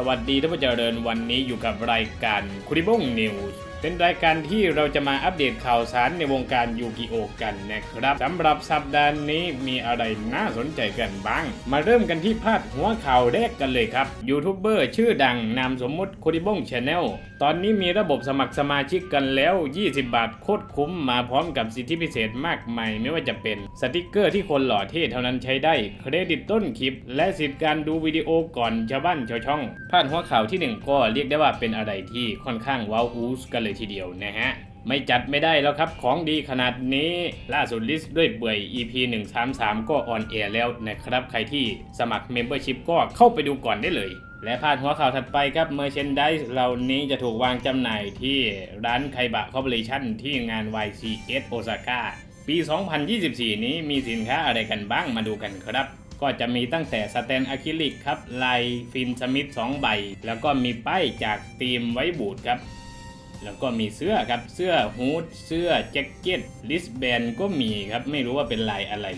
สวัสดีท่านผู้เจริญวันนี้อยู่กับรายการคุริบงนิวส์ เป็นรายการที่เราจะมาอัปเดตข่าวสารในวงการยูกิโอกันนะครับสำหรับสัปดาห์นี้มีอะไรน่าสนใจกันบ้าง มาเริ่มกันที่พาดหัวข่าวแรกกันเลยครับยูทูบเบอร์ชื่อดังนามสมมุติคุริบงชาแนลตอนนี้มีระบบสมัครสมาชิกกันแล้ว 20 บาทโคตรคุ้มมาพร้อมกับสิทธิพิเศษมากมายไม่ว่าจะเป็นสติกเกอร์ที่คนหล่อเท่เท่านั้นใช้ได้ เครดิตต้นคลิป และสิทธิการดูวิดีโอก่อนชาวบ้านชาวช่องพาดหัวข่าวที่หนึ่งก็เรียกได้ว่าเป็นอะไรที่ค่อนข้างว้าวอูสกันเลยทีเดียวนะฮะ ไม่จัดไม่ได้แล้วครับของดีขนาดนี้ล่าสุดลิสต์ด้วยเบื่อย EP 133 ก็ออนแอร์แล้วนะครับ ใครที่สมัคร Membership ก็เข้าไปดูก่อนได้เลยและพาดหัวข่าวถัดไปครับ Merchandise เหล่านี้จะถูกวางจำหน่ายที่ร้านไคบะคอร์ปอเรชั่นที่งาน YCS Osaka ปี 2024 นี้มีสินค้าอะไรกันบ้างมาดูกันครับ ก็จะมีตั้งแต่สแตนอะคริลิกครับ ลายฟินสมิธ2ใบ แล้วก็มีป้ายจากทีมไว้บูดครับ แล้วก็มีเสื้อครับ เสื้อฮูดเสื้อแจ็คเก็ตลิสแบนก็มีครับ ไม่รู้ว่าเป็นลายอะไร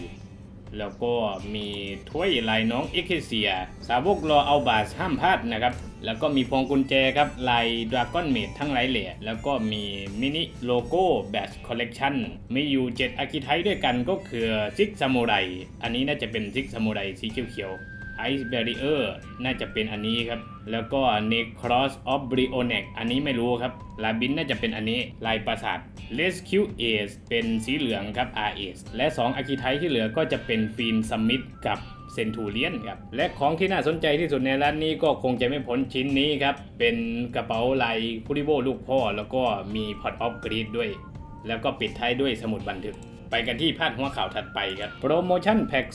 แล้วก็มีถ้วยลายน้องเอ็กเคเซีย สาวกรอเอาบาสห้ามพลาดนะครับ แล้วก็มีพวงกุญแจครับ ลายดราก้อนเมดทั้งหลายแหล่แล้วก็มีมินิโลโก้แบชคอลเลกชันมีอยู่7อากิไทด้วยกันก็คือซิกซามูไร อันนี้น่าจะเป็นซิกซามูไรสีเขียวๆไอซ์เบรีเออร์น่าจะเป็นอันนี้ครับ แล้วก็ Necros of Brionex อันนี้ไม่รู้ครับ ลาบินน่าจะเป็นอันนี้ ลายประสาท Rescue Ace เป็นสีเหลืองครับ RS และ 2 อาคิไทที่เหลือก็จะเป็นฟีนซัมมิ t กับเซนทูเลียนครับ และของที่น่าสนใจที่สุดในร้านนี้ก็คงจะไม่พ้นชิ้นนี้ครับ เป็นกระเป๋าลายคุริโบลูกพ่อ แล้วก็มีพอตออฟกรีดด้วย แล้วก็ปิดท้ายด้วยสมุดบันทึก ไปกันที่พาดหัวข่าวถัดไปครับ โปรโมชั่นแพ็ก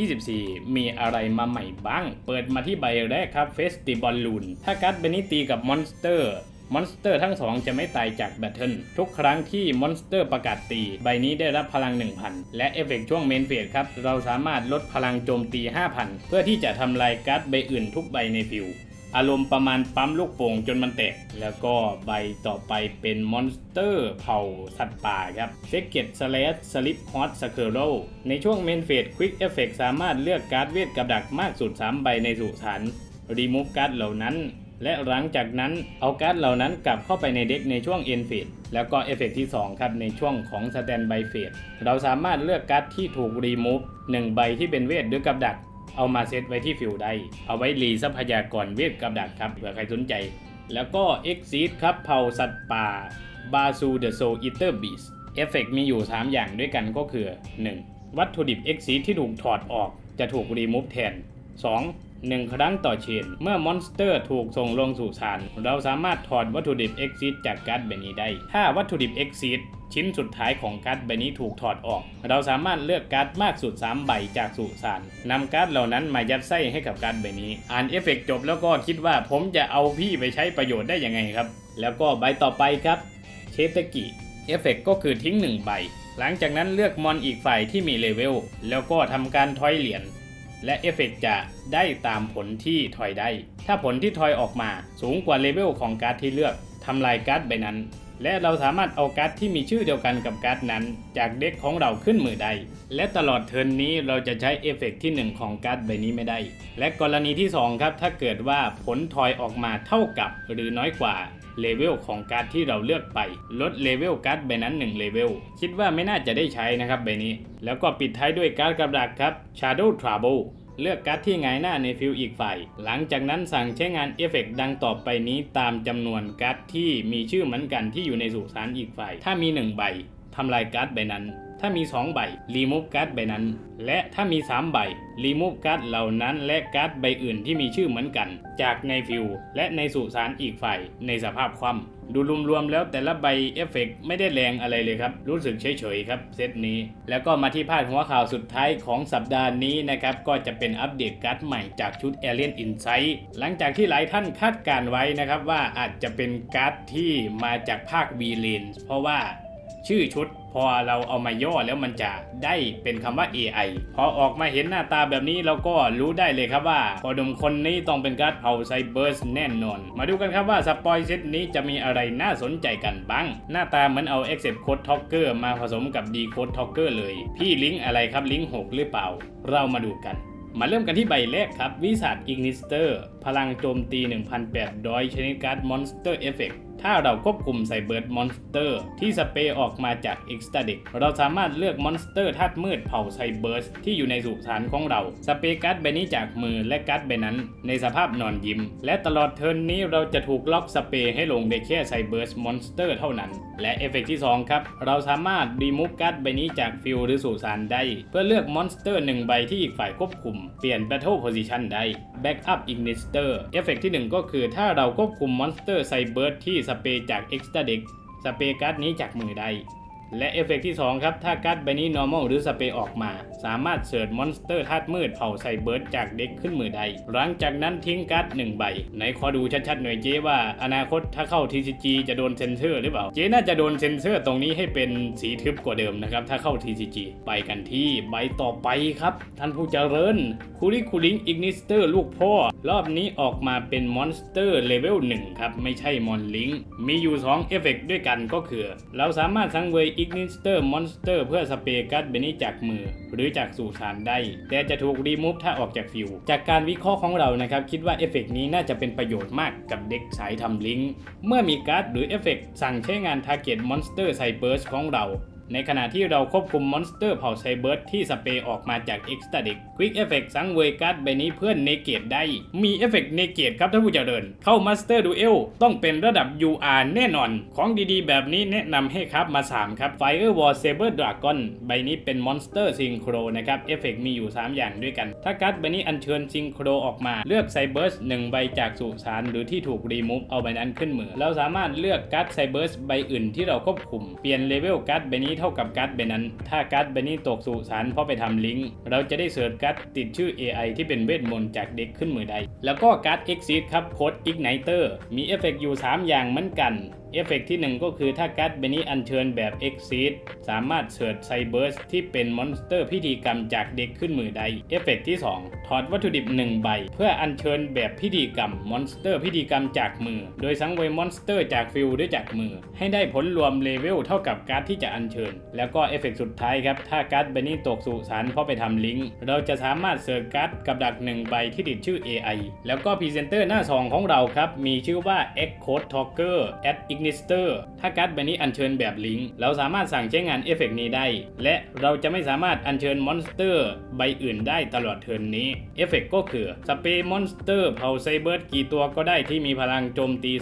2024 มีอะไรมาใหม่บ้าง เปิดมาที่ใบแรกครับเฟสติบอลลูน ถ้าการ์ดใบนี้ตีกับมอนสเตอร์มอนสเตอร์ทั้งสองจะไม่ตายจากแบทเทิลทุกครั้งที่มอนสเตอร์ประกาศตี ใบนี้ได้รับพลัง 1000 และเอฟเฟกต์ช่วงเมนเฟสครับ เราสามารถลดพลังโจมตี 5,000 เพื่อที่จะทำลายการ์ดใบอื่นทุกใบในฟิว อารมณ์ประมาณปั๊มลูกโป่งจนมันแตก แล้วก็ใบต่อไปเป็นมอนสเตอร์เผ่าสัตว์ป่าครับเซกเก็ตสเลสสลิปฮอตสเคอร์โรในช่วงเมนเฟสควิกเอฟเฟกสามารถเลือกการ์ดเวทกับดักมากสุด 3 ใบในสุสานรีมูฟการ์ดเหล่านั้น และหลังจากนั้นเอาการ์ดเหล่านั้นกลับเข้าไปในเด็กในช่วงเอ็นเฟสแล้วก็เอฟเฟกที่ 2 ครับในช่วงของสแตนบายเฟสเราสามารถเลือกการ์ดที่ถูกรีมูฟ1ใบที่เป็นเวทหรือกับดัก เอามาเซตไว้ที่ฟิลได้เอาไว้รีทรัพยากรเวทกับดักครับเผื่อใครสนใจ แล้วก็ Exit ครับเผ่าสัตว์ป่าบาซูเดอะโซอิเตอร์บีสเอฟเฟกมีอยู่ 3 อย่างด้วยกันก็คือ 1. วัตถุดิบ Exit ที่ถูกถอดออกจะถูกรีมูฟแทน 2. หนึ่งครั้งต่อเชน เมื่อมอนสเตอร์ถูกส่งลงสู่สาร เราสามารถถอดวัตถุดิบ Exit จากการ์ดใบนี้ได้ ถ้าวัตถุดิบ Exit ชิ้นสุดท้ายของการ์ดใบนี้ถูกถอดออก เราสามารถเลือกการ์ดมากสุด 3 ใบจากสุสานนำการ์ดเหล่านั้นมายัดไส้ให้กับการ์ดใบนี้ อ่านเอฟเฟกต์จบแล้วก็คิดว่าผมจะเอาพี่ไปใช้ประโยชน์ได้ยังไงครับ แล้วก็ใบต่อไปครับเชตกิเอฟเฟกก็คือทิ้ง 1 ใบ หลังจากนั้นเลือกมอนอีกฝ่ายที่มีเลเวล แล้วก็ทำการทอยเหรียญและเอฟเฟกจะได้ตามผลที่ทอยได้ ถ้าผลที่ทอยออกมาสูงกว่าเลเวลของการ์ดที่เลือกทำลายการ์ดใบนั้น และเราสามารถเอาการ์ดที่มีชื่อเดียวกันกับการ์ดนั้น จากเด็กของเราขึ้นมือได้ และตลอดเทิร์นนี้เราจะใช้เอฟเฟกที่ 1 ของการ์ดใบนี้ไม่ได้ และกรณีที่ 2 ครับ ถ้าเกิดว่าผลทอยออกมาเท่ากับหรือน้อยกว่าเลเวลของการ์ดที่เราเลือกไป ลดเลเวลการ์ดใบนั้น1เลเวลคิดว่าไม่น่าจะได้ใช้นะครับใบนี้ แล้วก็ปิดท้ายด้วยการ์ดกับดักครับ Shadow Trouble เลือกการ์ดที่หงายหน้าในฟิลอีกฝ่าย หลังจากนั้นสั่งใช้งานเอฟเฟกต์ดังต่อไปนี้ตามจำนวนการ์ดที่มีชื่อเหมือนกันที่อยู่ในสุสานอีกฝ่าย ถ้ามี 1 ใบทำลายการ์ดใบนั้น ถ้ามี 2 ใบรีมูฟการ์ดใบนั้น และถ้ามี 3 ใบรีมูฟการ์ดเหล่านั้น และการ์ดใบอื่นที่มีชื่อเหมือนกัน จากในฟิลและในสุสานอีกฝ่ายในสภาพคว่ำดูรวมๆแล้วแต่ละใบเอฟเฟกต์ไม่ได้แรงอะไรเลยครับ รู้สึกเฉยๆครับเซตนี้ แล้วก็มาที่พาดหัวข่าวสุดท้ายของสัปดาห์นี้นะครับ ก็จะเป็นอัปเดตการ์ดใหม่จากชุด Alien Insight หลังจากที่หลายท่านคาดการไว้นะครับว่าอาจจะเป็นการ์ดที่มาจากภาค v l a n เพราะว่า ชื่อชุด พอเราเอามาย่อแล้วมันจะได้เป็นคำว่า AI พอออกมาเห็นหน้าตาแบบนี้เราก็รู้ได้เลยครับว่าพอดมคนนี้ต้องเป็นการ์ดเผาไซเบอร์สแน่นอน มาดูกันครับว่าสปอยเซตนี้จะมีอะไรน่าสนใจกันบ้าง หน้าตาเหมือนเอา Accept Code Talker มาผสมกับ D Code Talker เลย พี่ลิงก์อะไรครับลิงก์6หรือเปล่า เรามาดูกันมาเริ่มกันที่ใบแรกครับวิสัทอิกนิสเตอร์ พลังโจมตี 1,800 ชนิดการ์ดมอนสเตอร์เอฟเฟกต์ ถ้าเราควบคุมใส่เบิร์ดมอนสเตอร์ที่สเปรย์ออกมาจาก e x t a d e c เด็กเราสามารถเลือกมอนสเตอร์ธาตุมืดเผ่าไซเบิร์สที่อยู่ในสุสานของเรา สเปรย์การ์ดใบนี้จากมือและการ์ดใบนั้น ในสภาพนอนยิ้ม และตลอดเทิร์นนี้เราจะถูกล็อกสเปรย์ให้ลงได้แค่ไซเบิร์สมอนสเตอร์เท่านั้น และเอฟเฟกที่ 2 ครับ เราสามารถรีมูฟการ์ดใบนี้จากฟิลหรือสุสานได้ เพื่อเลือกมอนสเตอร์หนึ่งใบที่อีกฝ่ายควบคุม เปลี่ยน Battle Position ได้ Backup Ignister เอฟเฟกที่หนึ่งก็คือถ้าเราควบคุมมอนสเตอร์ไซเบิร์สที่สสเปรย์จาก Extra Deck สเปรย์การ์ดนี้จากมือใด และเอฟเฟกต์ที่ 2 ครับ ถ้าการ์ดใบนี้ normal หรือสเปรย์ออกมา สามารถเสิร์ชมอนสเตอร์ธาตุมืดเผ่าไซเบิร์ดจากเด็กขึ้นมือได้หลังจากนั้นทิ้งการ์ด1ใบ ไหนขอดูชัดๆหน่อยเจ๊ว่า อนาคตถ้าเข้า TCG จะโดนเซนเซอร์หรือเปล่า เจ๊น่าจะโดนเซนเซอร์ตรงนี้ให้เป็นสีทึบกว่าเดิมนะครับ ถ้าเข้า TCG ไปกันที่ใบต่อไปครับ ท่านผู้เจริญคูริคูลิงอิกนิสเตอร์ลูกพ่อ รอบนี้ออกมาเป็นมอนสเตอร์เลเวล1ครับไม่ใช่มอนลิงมีอยู่2เอฟเฟกต์ด้วยกันก็คือ เราสามารถสังเวยอิกนิสเตอร์มอนสเตอร์เพื่อสเปรย์กัสเบนี้จากมือ หรือจากสู่สารได้ แต่จะถูกรีมูฟถ้าออกจากฟิว จากการวิเคราะห์ของเรานะครับคิดว่าเอฟเฟกต์นี้น่าจะเป็นประโยชน์มากกับเด็กสายทำลิงก์เมื่อมีการ์ดหรือเอฟเฟกต์สั่งใช้งานทาร์เก็ตมอนสเตอร์ไซเบิร์สของเรา ในขณะที่เราควบคุมมอนสเตอร์เผ่าไซเบิร์ดที่สเปรย์ออกมาจาก e x t a d e c Quick Effect สังเวยการ์ดใบนี้เพื่อนเนเกตได้ มีเอฟเฟกต์เนเกตครับท่านผู้เจริญ เข้ามาสเตอร์ดูเอลต้องเป็นระดับ UR แน่นอน ของดีๆ แบบนี้แนะนำให้ครับมา 3 ครับ Firewall Saber Dragon ใบนี้เป็นมอนสเตอร์ซิงโครนะครับเอฟเฟกต์มีอยู่ 3 อย่างด้วยกัน ถ้าการ์ดใบนี้อัญเชิญซิงโครออกมาเลือกไซเบิร์ส1ใบจากสุสานหรือที่ถูกรีมูฟเอาใบนั้นขึ้นมือเราสามารถเลือกการ์ดไซเบิร์สใบอื่นที่เราควบคุมเปลี่ยนเลเวลการ์ดใบนี้เท่ากับการ์ดใบนั้น ถ้าการ์ดใบนี้ตกสู่สารเพราะไปทำลิงก์ เราจะได้เสิร์ชการ์ดติดชื่อ AI ที่เป็นเวทมนต์จากเด็กขึ้นมือได้แล้วก็การ์ด Exit ครับโค้ด Igniter มีเอฟเฟกต์อยู่ 3 อย่างเหมือนกัน เอฟเฟกต์ที่ 1 ก็คือถ้าการ์ดใบนี้อัญเชิญแบบ Exit สามารถเสิร์ชไซเบิร์สที่เป็นมอนสเตอร์พิธีกรรมจากเด็กขึ้นมือได้เอฟเฟกต์ที่ 2 ถอดวัตถุดิบ 1 ใบ เพื่ออัญเชิญแบบพิธีกรรมมอนสเตอร์พิธีกรรมจากมือ โดยสังเวยมอนสเตอร์จากฟิลด้วยจากมือ ให้ได้ผลรวมเลเวลเท่ากับการ์ดที่จะอัญเชิญ แล้วก็เอฟเฟกต์สุดท้ายครับ ถ้าการ์ดใบนี้ตกสู่สารเพราะไปทำลิงก์เราจะสามารถเสิร์ชการ์ดกับดัก1ใบที่ติดชื่อ AI แล้วก็พรีเซนเตอร์หน้าซองของเราครับมีชื่อว่า X Code Talker at g n i s t e r ถ้าการ์ดใบนี้อัญเชิญแบบลิงก์เราสามารถสั่งใช้งานเอฟเฟกต์นี้ได้ และเราจะไม่สามารถอัญเชิญมอนสเตอร์ใบอื่นได้ตลอดเทิร์นนี้เอฟเฟกต์ก็คือสเปรย์มอนสเตอร์เผาไซเบิร์ดกี่ตัวก็ได้ที่มีพลังโจมตี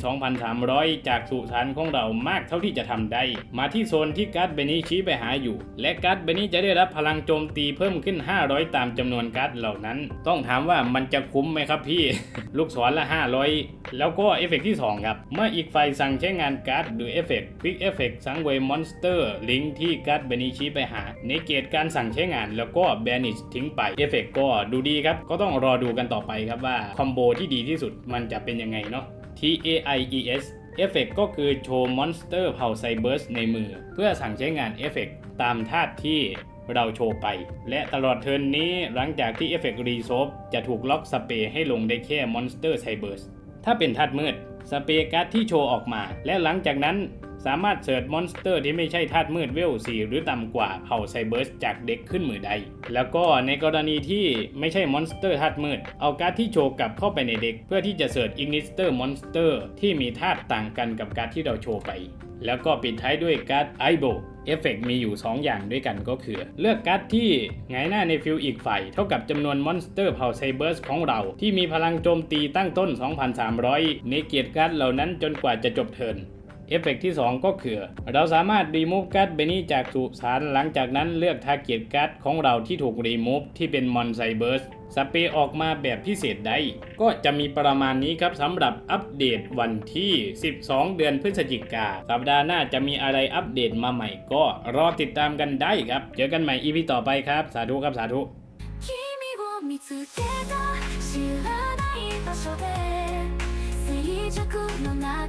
2,300 จากสุสานของเรามากเท่าที่จะทำได้ มาที่โซนที่การ์ดใบนี้ชี้ไปหาอยู่ และการ์ดใบนี้จะได้รับพลังโจมตีเพิ่มขึ้น 500 ตามจำนวนการ์ดเหล่านั้น ต้องถามว่ามันจะคุ้มไหมครับพี่ ลูกศรละ 500 แล้วก็เอฟเฟกต์ที่ 2 ครับ เมื่ออีกฝ่ายสั่งใช้งานการ์ดหรือเอฟเฟกต์ Quick Effect สังเวยมอนสเตอร์ลิงก์ที่การ์ดใบนี้ชี้ไปหา ในเกตการสั่งใช้งานแล้วก็แบนิชทิ้งไปเอฟเฟกต์ก็ดูดีครับ ก็ต้องรอดูกันต่อไปครับว่าคอมโบที่ดีที่สุดมันจะเป็นยังไงเนาะ T A I E S เอฟเฟกก็คือโชว์มอนสเตอร์เผ่าไซเบิร์สในมือ เพื่อสั่งใช้งานเอฟเฟกตามธาตุที่เราโชว์ไป และตลอดเทิร์นนี้หลังจากที่เอฟเฟกรีโซฟจะถูกล็อกสเปรย์ให้ลงได้แค่มอนสเตอร์ไซเบิร์สถ้าเป็นธาตุมืด สเปรย์การ์ดที่โชว์ออกมา และหลังจากนั้นสามารถเสิร์ชมอนสเตอร์ที่ไม่ใช่ธาตุมืดเวล4หรือต่ำกว่าเผ่าไซเบิร์สจากเด็กขึ้นมือได้แล้วก็ในกรณีที่ไม่ใช่มอนสเตอร์ธาตุมืด เอาการ์ดที่โชว์กลับเข้าไปในเด็ก เพื่อที่จะเสิร์ชอิกนิสเตอร์มอนสเตอร์ที่มีธาตุต่างกันกับการ์ดที่เราโชว์ไป แล้วก็ปิดท้ายด้วยการ์ดไอโบ เอฟเฟกมีอยู่ 2 อย่างด้วยกันก็คือ เลือกการ์ดที่ไงหน้าในฟิลอีกฝ่ายเท่ากับจำนวนมอนสเตอร์เผ่าไซเบอร์สของเรา ที่มีพลังโจมตีตั้งต้น 2,300ในเกียรติการ์ดเหล่านั้นจนกว่าจะจบเทิร์น เอฟเฟกที่ 2 ก็คือ เราสามารถรีมูฟการ์ดเบนี่จากสุสานหลังจากนั้นเลือกทาร์เก็ตการ์ดของเราที่ถูกรีมูฟที่เป็นมอนไซเบิร์สสเปย์ออกมาแบบพิเศษใด ก็จะมีประมาณนี้ครับสำหรับอัปเดตวันที่ 12 เดือนพฤศจิกา สัปดาห์หน้าจะมีอะไรอัปเดตมาใหม่ก็รอติดตามกันได้ครับ เจอกันใหม่อีพีต่อไปครับ สาธุครับสาธุの中